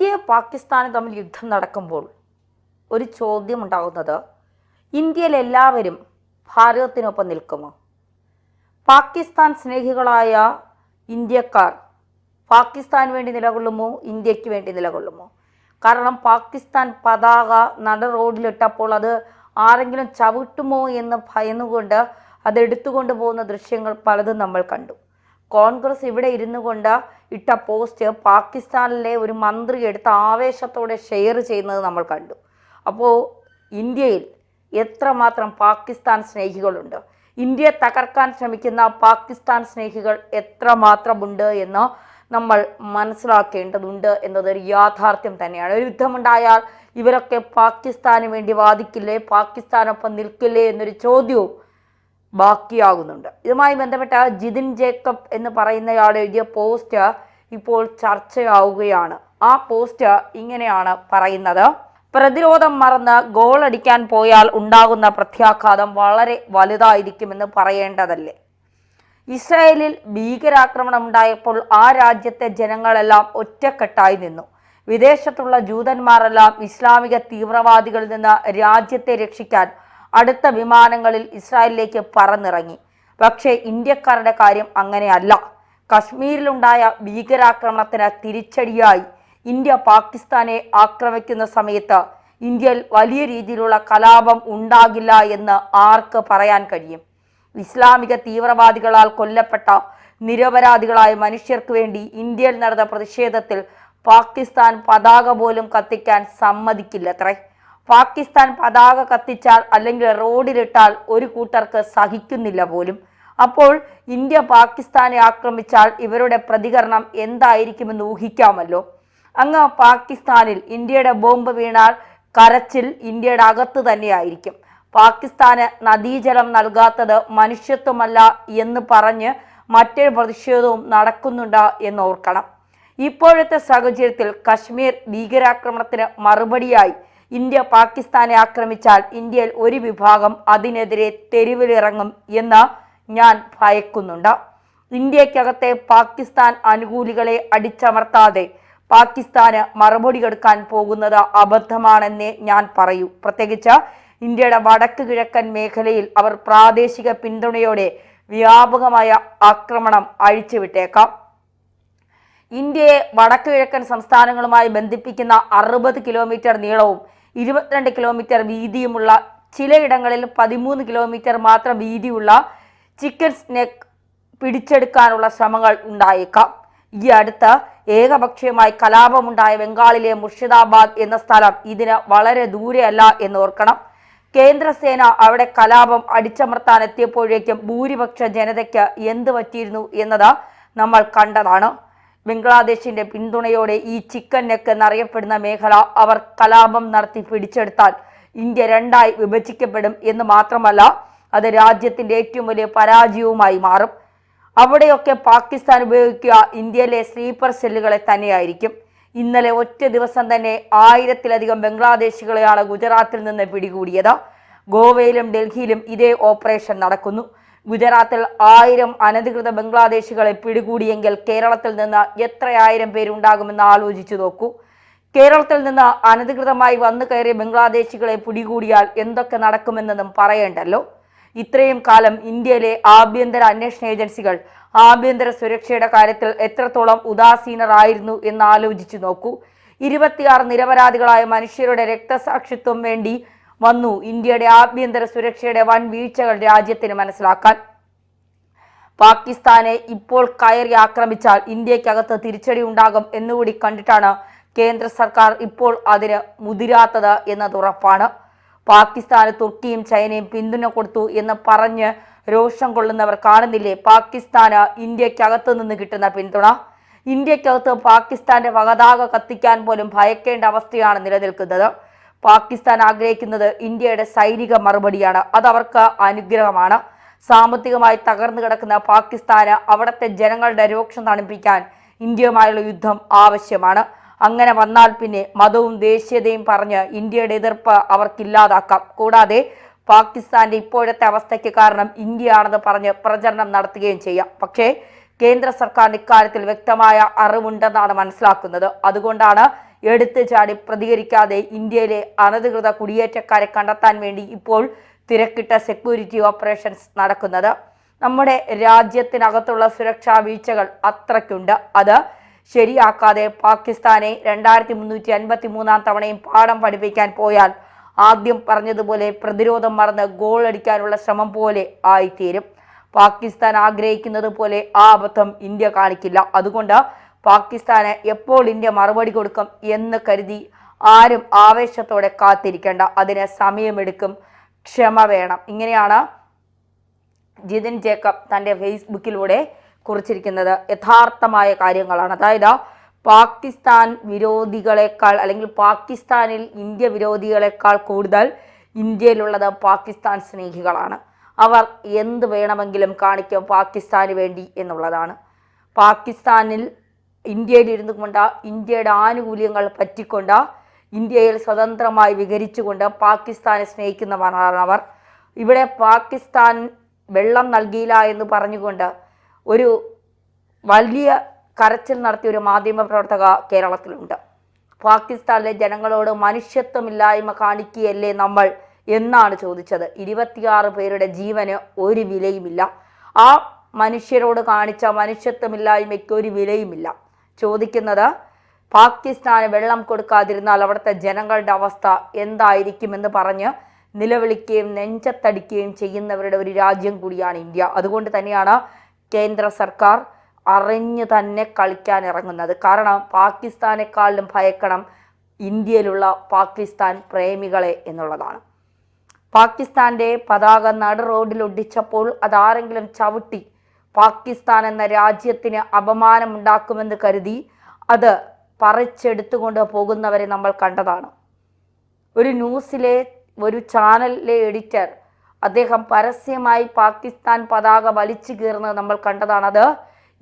India പാകിസ്ഥാനും തമ്മിൽ യുദ്ധം നടക്കുമ്പോൾ ഒരു ചോദ്യം ഉണ്ടാകുന്നത് ഇന്ത്യയിൽ എല്ലാവരും ഭാരതത്തിനൊപ്പം നിൽക്കുമോ? പാകിസ്ഥാൻ സ്നേഹികളായ ഇന്ത്യക്കാർ പാകിസ്ഥാൻ വേണ്ടി നിലകൊള്ളുമോ? ഇന്ത്യയ്ക്ക് വേണ്ടി നിലകൊള്ളുമോ? കാരണം പാകിസ്ഥാൻ പതാക നട റോഡിലിട്ടപ്പോൾ അത് ആരെങ്കിലും ചവിട്ടുമോ എന്ന് ഭയന്നുകൊണ്ട് അത് എടുത്തുകൊണ്ട് പോകുന്ന ദൃശ്യങ്ങൾ പലതും നമ്മൾ കണ്ടു. കോൺഗ്രസ് ഇവിടെ ഇരുന്നു കൊണ്ട് ഇട്ട പോസ്റ്റ് പാകിസ്ഥാനിലെ ഒരു മന്ത്രി എടുത്ത് ആവേശത്തോടെ ഷെയർ ചെയ്യുന്നത് നമ്മൾ കണ്ടു. അപ്പോൾ ഇന്ത്യയിൽ എത്രമാത്രം പാകിസ്ഥാൻ സ്നേഹികളുണ്ട്? ഇന്ത്യയെ തകർക്കാൻ ശ്രമിക്കുന്ന പാകിസ്ഥാൻ സ്നേഹികൾ എത്രമാത്രമുണ്ട് എന്ന് നമ്മൾ മനസ്സിലാക്കേണ്ടതുണ്ട് എന്നതൊരു യാഥാർത്ഥ്യം തന്നെയാണ്. ഒരു യുദ്ധമുണ്ടായാൽ ഇവരൊക്കെ പാകിസ്ഥാന് വേണ്ടി വാദിക്കില്ലേ? പാകിസ്ഥാനൊപ്പം നിൽക്കില്ലേ എന്നൊരു ചോദ്യവും ബാക്കിയാകുന്നുണ്ട്. ഇതുമായി ബന്ധപ്പെട്ട ജിതിൻ ജേക്കബ് എന്ന് പറയുന്നയാൾ എഴുതിയ പോസ്റ്റ് ഇപ്പോൾ ചർച്ചയാവുകയാണ്. ആ പോസ്റ്റ് ഇങ്ങനെയാണ് പറയുന്നത്. പ്രതിരോധം മറന്ന് ഗോൾ അടിക്കാൻ പോയാൽ ഉണ്ടാകുന്ന പ്രത്യാഘാതം വളരെ വലുതായിരിക്കുമെന്ന് പറയേണ്ടതല്ലേ? ഇസ്രായേലിൽ ഭീകരാക്രമണം ഉണ്ടായപ്പോൾ ആ രാജ്യത്തെ ജനങ്ങളെല്ലാം ഒറ്റക്കെട്ടായി നിന്നു. വിദേശത്തുള്ള ജൂതന്മാരെല്ലാം ഇസ്ലാമിക തീവ്രവാദികളിൽ നിന്ന് രാജ്യത്തെ രക്ഷിക്കാൻ അടുത്ത വിമാനങ്ങളിൽ ഇസ്രായേലിലേക്ക് പറന്നിറങ്ങി. പക്ഷേ ഇന്ത്യക്കാരുടെ കാര്യം അങ്ങനെയല്ല. കശ്മീരിലുണ്ടായ ഭീകരാക്രമണത്തിന് തിരിച്ചടിയായി. ഇന്ത്യ പാകിസ്ഥാനെ ആക്രമിക്കുന്ന സമയത്ത് ഇന്ത്യയിൽ വലിയ രീതിയിലുള്ള കലാപം ഉണ്ടാകില്ല എന്ന് ആർക്ക് പറയാൻ കഴിയും? ഇസ്ലാമിക തീവ്രവാദികളാൽ കൊല്ലപ്പെട്ട നിരപരാധികളായ മനുഷ്യർക്ക് വേണ്ടി ഇന്ത്യയിൽ നടന്ന പ്രതിഷേധത്തിൽ പാകിസ്ഥാൻ പതാക പോലും കത്തിക്കാൻ സമ്മതിക്കില്ലത്രേ. പാകിസ്ഥാൻ പതാക കത്തിച്ചാൽ അല്ലെങ്കിൽ റോഡിലിട്ടാൽ ഒരു കൂട്ടർക്ക് സഹിക്കുന്നില്ല പോലും. അപ്പോൾ ഇന്ത്യ പാകിസ്ഥാനെ ആക്രമിച്ചാൽ ഇവരുടെ പ്രതികരണം എന്തായിരിക്കുമെന്ന് ഊഹിക്കാമല്ലോ. അങ്ങ് പാകിസ്ഥാനിൽ ഇന്ത്യയുടെ ബോംബ് വീണാൽ കരച്ചിൽ ഇന്ത്യയുടെ അകത്ത് തന്നെയായിരിക്കും. പാകിസ്ഥാന് നദീജലം നൽകാത്തത് മനുഷ്യത്വമല്ല എന്ന് പറഞ്ഞ് മറ്റൊരു പ്രതിഷേധവും നടക്കുന്നുണ്ട് എന്ന് ഓർക്കണം ഇപ്പോഴത്തെ സാഹചര്യത്തിൽ കശ്മീർ ഭീകരാക്രമണത്തിന് മറുപടിയായി ഇന്ത്യ പാകിസ്ഥാനെ ആക്രമിച്ചാൽ ഇന്ത്യയിൽ ഒരു വിഭാഗം അതിനെതിരെ തെരുവിലിറങ്ങും എന്ന് ഞാൻ ഭയക്കുന്നുണ്ട്. ഇന്ത്യക്കകത്തെ പാകിസ്ഥാൻ അനുകൂലികളെ അടിച്ചമർത്താതെ പാകിസ്ഥാന് മറുപടി കൊടുക്കാൻ പോകുന്നത് അബദ്ധമാണെന്നേ ഞാൻ പറയൂ. പ്രത്യേകിച്ച് ഇന്ത്യയുടെ വടക്ക് കിഴക്കൻ മേഖലയിൽ അവർ പ്രാദേശിക പിന്തുണയോടെ വ്യാപകമായ ആക്രമണം അഴിച്ചുവിട്ടേക്കാം. ഇന്ത്യയെ വടക്ക് കിഴക്കൻ സംസ്ഥാനങ്ങളുമായി ബന്ധിപ്പിക്കുന്ന അറുപത് കിലോമീറ്റർ നീളവും ഇരുപത്തിരണ്ട് കിലോമീറ്റർ വീതിയുമുള്ള ചിലയിടങ്ങളിൽ പതിമൂന്ന് കിലോമീറ്റർ മാത്രം വീതിയുള്ള ചിക്കൻ സ്നെക്ക് പിടിച്ചെടുക്കാനുള്ള ശ്രമങ്ങൾ ഉണ്ടായേക്കാം. ഈ അടുത്ത് ഏകപക്ഷീയമായി കലാപമുണ്ടായ ബംഗാളിലെ മുർഷിദാബാദ് എന്ന സ്ഥലം ഇതിന് വളരെ ദൂരെയല്ല എന്ന് ഓർക്കണം. കേന്ദ്രസേന അവിടെ കലാപം അടിച്ചമർത്താൻ എത്തിയപ്പോഴേക്കും ഭൂരിപക്ഷ ജനതയ്ക്ക് എന്ത് പറ്റിയിരുന്നു എന്നത് നമ്മൾ കണ്ടതാണ്. ബംഗ്ലാദേശിന്റെ പിന്തുണയോടെ ഈ ചിക്കൻ നെക്ക് എന്നറിയപ്പെടുന്ന മേഖല അവർ കലാപം നടത്തി പിടിച്ചെടുത്താൽ ഇന്ത്യ രണ്ടായി വിഭജിക്കപ്പെടും എന്ന് മാത്രമല്ല അത് രാജ്യത്തിന്റെ ഏറ്റവും വലിയ പരാജയവുമായി മാറും. അവിടെയൊക്കെ പാകിസ്ഥാൻ ഉപയോഗിക്കുക ഇന്ത്യയിലെ സ്ലീപ്പർ സെല്ലുകളെ തന്നെയായിരിക്കും. ഇന്നലെ ഒറ്റ ദിവസം തന്നെ ആയിരത്തിലധികം ബംഗ്ലാദേശികളെയാണ് ഗുജറാത്തിൽ നിന്ന് പിടികൂടിയത്. ഗോവയിലും ഡൽഹിയിലും ഇതേ ഓപ്പറേഷൻ നടക്കുന്നു. ഗുജറാത്തിൽ ആയിരം അനധികൃത ബംഗ്ലാദേശികളെ പിടികൂടിയെങ്കിൽ കേരളത്തിൽ നിന്ന് എത്രയായിരം പേരുണ്ടാകുമെന്ന് ആലോചിച്ചു നോക്കൂ. കേരളത്തിൽ നിന്ന് അനധികൃതമായി വന്നു കയറിയ ബംഗ്ലാദേശികളെ പിടികൂടിയാൽ എന്തൊക്കെ നടക്കുമെന്നതും പറയേണ്ടല്ലോ. ഇത്രയും കാലം ഇന്ത്യയിലെ ആഭ്യന്തര അന്വേഷണ ഏജൻസികൾ ആഭ്യന്തര സുരക്ഷയുടെ കാര്യത്തിൽ എത്രത്തോളം ഉദാസീനരായിരുന്നു എന്ന് ആലോചിച്ചു നോക്കൂ. ഇരുപത്തിയാറ് നിരപരാധികളായ മനുഷ്യരുടെ രക്തസാക്ഷിത്വം വേണ്ടി വന്നു. ഇന്ത്യയുടെ ആഭ്യന്തര സുരക്ഷയുടെ വൻ വീഴ്ചകൾ രാജ്യത്തിന് മനസ്സിലാക്കാൻ. പാകിസ്ഥാനെ ഇപ്പോൾ കയറി ആക്രമിച്ചാൽ ഇന്ത്യക്കകത്ത് തിരിച്ചടി ഉണ്ടാകും എന്നുകൂടി കണ്ടിട്ടാണ് കേന്ദ്ര സർക്കാർ ഇപ്പോൾ അതിന് മുതിരാത്തത് എന്നത് ഉറപ്പാണ്. പാകിസ്ഥാന് തുർക്കിയും ചൈനയും പിന്തുണ കൊടുത്തു എന്ന് പറഞ്ഞ് രോഷം കൊള്ളുന്നവർ കാണുന്നില്ലേ? പാകിസ്ഥാന് ഇന്ത്യക്കകത്ത് നിന്ന് കിട്ടുന്ന പിന്തുണ. ഇന്ത്യക്കകത്ത് പാകിസ്ഥാന്റെ വകതാക കത്തിക്കാൻ പോലും ഭയക്കേണ്ട അവസ്ഥയാണ് നിലനിൽക്കുന്നത്. പാകിസ്ഥാൻ ആഗ്രഹിക്കുന്നത് ഇന്ത്യയുടെ സൈനിക മറുപടിയാണ്. അത് അവർക്ക് അനുഗ്രഹമാണ്. സാമ്പത്തികമായി തകർന്നു കിടക്കുന്ന പാകിസ്ഥാന് അവിടുത്തെ ജനങ്ങളുടെ രോക്ഷം തണുപ്പിക്കാൻ ഇന്ത്യയുമായുള്ള യുദ്ധം ആവശ്യമാണ്. അങ്ങനെ വന്നാൽ പിന്നെ മതവും ദേശീയതയും പറഞ്ഞ് ഇന്ത്യയുടെ എതിർപ്പ് അവർക്കില്ലാതാക്കാം. കൂടാതെ പാകിസ്ഥാന്റെ ഇപ്പോഴത്തെ അവസ്ഥയ്ക്ക് കാരണം ഇന്ത്യയാണെന്ന് പറഞ്ഞ് പ്രചരണം നടത്തുകയും ചെയ്യാം. പക്ഷേ കേന്ദ്ര സർക്കാരിന് ഇക്കാര്യത്തിൽ വ്യക്തമായ അറിവുണ്ടെന്നാണ് മനസ്സിലാക്കുന്നത്. അതുകൊണ്ടാണ് എടുത്തു ചാടി പ്രതികരിക്കാതെ ഇന്ത്യയിലെ അനധികൃത കുടിയേറ്റക്കാരെ കണ്ടെത്താൻ വേണ്ടി ഇപ്പോൾ തിരക്കിട്ട സെക്യൂരിറ്റി ഓപ്പറേഷൻസ് നടക്കുന്നത്. നമ്മുടെ രാജ്യത്തിനകത്തുള്ള സുരക്ഷാ വീഴ്ചകൾ അത്രയ്ക്കുണ്ട്. അത് ശരിയാക്കാതെ പാകിസ്ഥാനെ രണ്ടായിരത്തി മുന്നൂറ്റി അൻപത്തി മൂന്നാം തവണയും പാഠം പഠിപ്പിക്കാൻ പോയാൽ ആദ്യം പറഞ്ഞതുപോലെ പ്രതിരോധം മറന്ന് ഗോൾ അടിക്കാനുള്ള ശ്രമം പോലെ ആയിത്തീരും. പാകിസ്ഥാൻ ആഗ്രഹിക്കുന്നത് പോലെ ആ അബദ്ധം ഇന്ത്യ കാണിക്കില്ല. അതുകൊണ്ട് പാകിസ്ഥാന് എപ്പോൾ ഇന്ത്യ മറുപടി കൊടുക്കും എന്ന് കരുതി ആരും ആവേശത്തോടെ കാത്തിരിക്കേണ്ട. അതിന് സമയമെടുക്കും. ക്ഷമ വേണം. ഇങ്ങനെയാണ് ജിതിൻ ജേക്കബ് തന്റെ ഫേസ്ബുക്കിലൂടെ കുറിച്ചിരിക്കുന്നത്. യഥാർത്ഥമായ കാര്യങ്ങളാണ്. അതായത് പാകിസ്ഥാൻ വിരോധികളെക്കാൾ അല്ലെങ്കിൽ പാകിസ്ഥാനിൽ ഇന്ത്യ വിരോധികളെക്കാൾ കൂടുതൽ ഇന്ത്യയിലുള്ളത് പാകിസ്ഥാൻ സ്നേഹികളാണ്. അവർ എന്ത് വേണമെങ്കിലും കാണിക്കും പാകിസ്ഥാന് വേണ്ടി എന്നുള്ളതാണ്. പാകിസ്ഥാനിൽ ഇന്ത്യയിൽ ഇരുന്നു കൊണ്ട് ഇന്ത്യയുടെ ആനുകൂല്യങ്ങൾ പറ്റിക്കൊണ്ട് ഇന്ത്യയിൽ സ്വതന്ത്രമായി വിഹരിച്ചുകൊണ്ട് പാകിസ്ഥാനെ സ്നേഹിക്കുന്നവരാണ് അവർ. ഇവിടെ പാകിസ്ഥാൻ വെള്ളം നൽകിയില്ല എന്ന് പറഞ്ഞുകൊണ്ട് ഒരു വലിയ കരച്ചിൽ നടത്തിയ ഒരു മാധ്യമ പ്രവർത്തക കേരളത്തിലുണ്ട്. പാകിസ്ഥാനിലെ ജനങ്ങളോട് മനുഷ്യത്വമില്ലായ്മ കാണിക്കുകയല്ലേ നമ്മൾ എന്നാണ് ചോദിച്ചത്. ഇരുപത്തിയാറ് പേരുടെ ജീവന് ഒരു വിലയുമില്ല. ആ മനുഷ്യരോട് കാണിച്ച മനുഷ്യത്വമില്ലായ്മയ്ക്ക് ഒരു വിലയുമില്ല. ചോദിക്കുന്നത് പാകിസ്ഥാന് വെള്ളം കൊടുക്കാതിരുന്നാൽ അവിടുത്തെ ജനങ്ങളുടെ അവസ്ഥ എന്തായിരിക്കുമെന്ന് പറഞ്ഞ് നിലവിളിക്കുകയും നെഞ്ചത്തടിക്കുകയും ചെയ്യുന്നവരുടെ ഒരു രാജ്യം കൂടിയാണ് ഇന്ത്യ. അതുകൊണ്ട് തന്നെയാണ് കേന്ദ്ര സർക്കാർ അറിഞ്ഞു തന്നെ കളിക്കാൻ ഇറങ്ങുന്നത്. കാരണം പാകിസ്ഥാനെക്കാളിലും ഭയക്കണം ഇന്ത്യയിലുള്ള പാകിസ്ഥാൻ പ്രേമികളെ എന്നുള്ളതാണ്. പാകിസ്ഥാന്റെ പതാക നടു റോഡിൽ ഒട്ടിച്ചപ്പോൾ അതാരെങ്കിലും ചവിട്ടി പാകിസ്ഥാൻ എന്ന രാജ്യത്തിന് അപമാനമുണ്ടാക്കുമെന്ന് കരുതി അത് പറിച്ചെടുത്തുകൊണ്ട് പോകുന്നവരെ നമ്മൾ കണ്ടതാണ്. ഒരു ന്യൂസിലെ ഒരു ചാനലിലെ എഡിറ്റർ അദ്ദേഹം പരസ്യമായി പാകിസ്ഥാൻ പതാക വലിച്ചു കീറുന്നത് നമ്മൾ കണ്ടതാണ്. അത്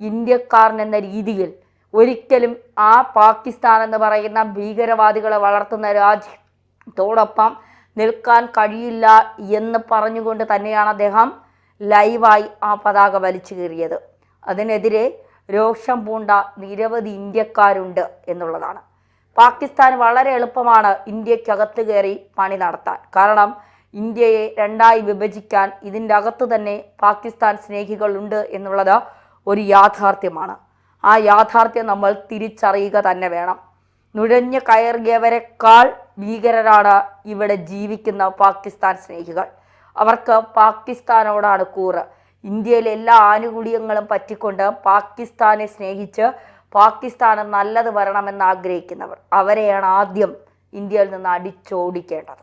ഇന്ത്യക്കാരൻ എന്ന രീതിയിൽ ഒരിക്കലും ആ പാകിസ്ഥാൻ എന്ന് പറയുന്ന ഭീകരവാദികളെ വളർത്തുന്ന രാജ്യത്തോടൊപ്പം നിൽക്കാൻ കഴിയില്ല എന്ന് പറഞ്ഞുകൊണ്ട് തന്നെയാണ് അദ്ദേഹം ലൈവായി ആ പതാക വലിച്ചു കീറിയത്. അതിനെതിരെ രോഷം പൂണ്ട നിരവധി ഇന്ത്യക്കാരുണ്ട് എന്നുള്ളതാണ്. പാകിസ്ഥാൻ വളരെ എളുപ്പമാണ് ഇന്ത്യക്കകത്ത് കയറി പണി നടത്താൻ. കാരണം ഇന്ത്യയെ രണ്ടായി വിഭജിക്കാൻ ഇതിന്റെ അകത്ത് തന്നെ പാകിസ്ഥാൻ സ്നേഹികളുണ്ട് എന്നുള്ളത് ഒരു യാഥാർത്ഥ്യമാണ്. ആ യാഥാർത്ഥ്യം നമ്മൾ തിരിച്ചറിയുക തന്നെ വേണം. നുഴഞ്ഞു കയറിയവരെക്കാൾ ഭീകരരാണ് ഇവിടെ ജീവിക്കുന്ന പാകിസ്ഥാൻ സ്നേഹികൾ. അവർക്ക് പാകിസ്ഥാനോടാണ് കൂറ്. ഇന്ത്യയിലെ എല്ലാ ആനുകൂല്യങ്ങളും പറ്റിക്കൊണ്ട് പാകിസ്ഥാനെ സ്നേഹിച്ച് പാകിസ്ഥാന് നല്ലത് വരണമെന്ന് ആഗ്രഹിക്കുന്നവർ അവരെയാണ് ആദ്യം ഇന്ത്യയിൽ നിന്ന് അടിച്ചോടിക്കേണ്ടത്.